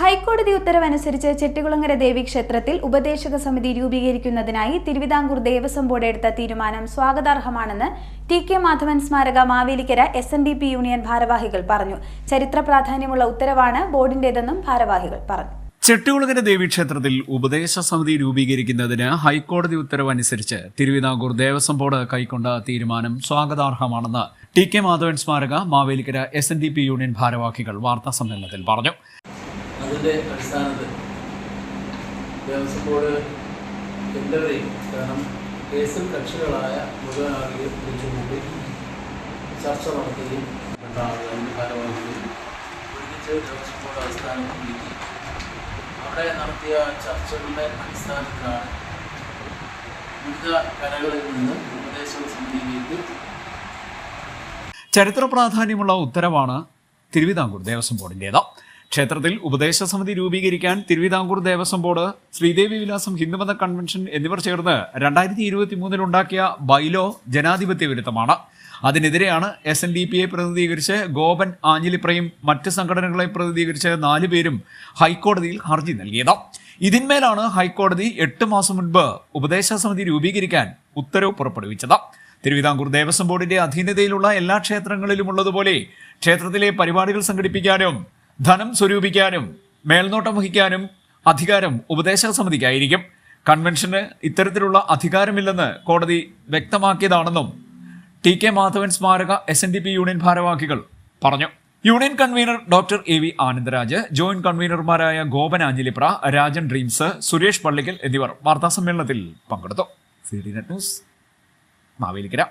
ഹൈക്കോടതി ഉത്തരവനുസരിച്ച് ചെട്ടികുളങ്ങര ദേവി ക്ഷേത്രത്തിൽ ഉപദേശക സമിതി രൂപീകരിക്കുന്നതിനായി തിരുവിതാംകൂർ ദേവസ്വം ബോർഡ് എടുത്ത തീരുമാനം സ്വാഗതാർഹമാണെന്ന് ടി കെ മാധവൻ സ്മാരക Mavelikkara S N D P union ഭാരവാഹികൾ പറഞ്ഞു. ചരിത്ര പ്രാധാന്യമുള്ള ഉത്തരവാണ് ബോർഡിന്റേതെന്നും ഭാരവാഹികൾ പറഞ്ഞു. ചെട്ടികുളങ്ങര ദേവീക്ഷേത്രത്തിൽ ഉപദേശ സമിതി രൂപീകരിക്കുന്നതിന് ഹൈക്കോടതി ഉത്തരവ് അനുസരിച്ച് തിരുവിതാംകൂർ ദേവസ്വം ബോർഡ് കൈക്കൊണ്ട തീരുമാനം സ്വാഗതാർഹമാണെന്ന് ടി കെ മാധവൻ സ്മാരക Mavelikkara S N D P union ഭാരവാഹികൾ വാർത്താ സമ്മേളനത്തിൽ പറഞ്ഞു. അതിന്റെ അടിസ്ഥാനത്തിൽ ദേവസ്വം ബോർഡ് എല്ലാവരെയും കാരണം കേസിൽ കക്ഷികളായ മുഴുവൻ ആളുകളെ വിളിച്ചുകൂട്ടി ചർച്ച നടത്തുകയും ഭാരവാഹികൾ ഒരുമിച്ച് ദേവസ്വം ബോർഡ് ആസ്ഥാനത്ത് വിളിക്കുകയും അവിടെ നടത്തിയ ചർച്ചകളുടെ അടിസ്ഥാനത്തിലാണ് വിവിധ കലകളിൽ നിന്ന് ഉപദേശം സമിതിയിലേക്ക് ചരിത്ര പ്രാധാന്യമുള്ള ഉത്തരവാണ് തിരുവിതാംകൂർ ദേവസ്വം ബോർഡിന്റേത്. ക്ഷേത്രത്തിൽ ഉപദേശ സമിതി രൂപീകരിക്കാൻ തിരുവിതാംകൂർ ദേവസ്വം ബോർഡ് ശ്രീദേവി വിലാസം ഹിന്ദുമത കൺവെൻഷൻ എന്നിവർ ചേർന്ന് രണ്ടായിരത്തി ഇരുപത്തി മൂന്നിലുണ്ടാക്കിയ ബൈലോ ജനാധിപത്യ വിരുദ്ധമാണ്. അതിനെതിരെയാണ് എസ് എൻ ഡി പിയെ പ്രതിനിധീകരിച്ച് ഗോപൻ ആഞ്ഞിലിപ്രയും മറ്റ് സംഘടനകളെ പ്രതിനിധീകരിച്ച് നാലുപേരും ഹൈക്കോടതിയിൽ ഹർജി നൽകിയത്. ഇതിന്മേലാണ് ഹൈക്കോടതി എട്ട് മാസം മുൻപ് ഉപദേശ സമിതി രൂപീകരിക്കാൻ ഉത്തരവ് പുറപ്പെടുവിച്ചത്. തിരുവിതാംകൂർ ദേവസ്വം ബോർഡിന്റെ അധീനതയിലുള്ള എല്ലാ ക്ഷേത്രങ്ങളിലും ഉള്ളതുപോലെ ക്ഷേത്രത്തിലെ പരിപാടികൾ സംഘടിപ്പിക്കാനും ധനം സ്വരൂപിക്കാനും മേൽനോട്ടം വഹിക്കാനും അധികാരം ഉപദേശക സമിതിക്കായിരിക്കും. കൺവെൻഷന് ഇത്തരത്തിലുള്ള അധികാരമില്ലെന്ന് കോടതി വ്യക്തമാക്കിയതാണെന്നും ടി കെ മാധവൻ സ്മാരക S N D P union ഭാരവാഹികൾ പറഞ്ഞു. Union convener doctor A V Anandaraj joint കൺവീനർമാരായ Gopan ആഞ്ജലിപ്ര രാജൻ ഡ്രീംസ് സുരേഷ് പള്ളിക്കൽ എന്നിവർ വാർത്താസമ്മേളനത്തിൽ പങ്കെടുത്തു. C D net news Mavelikkara.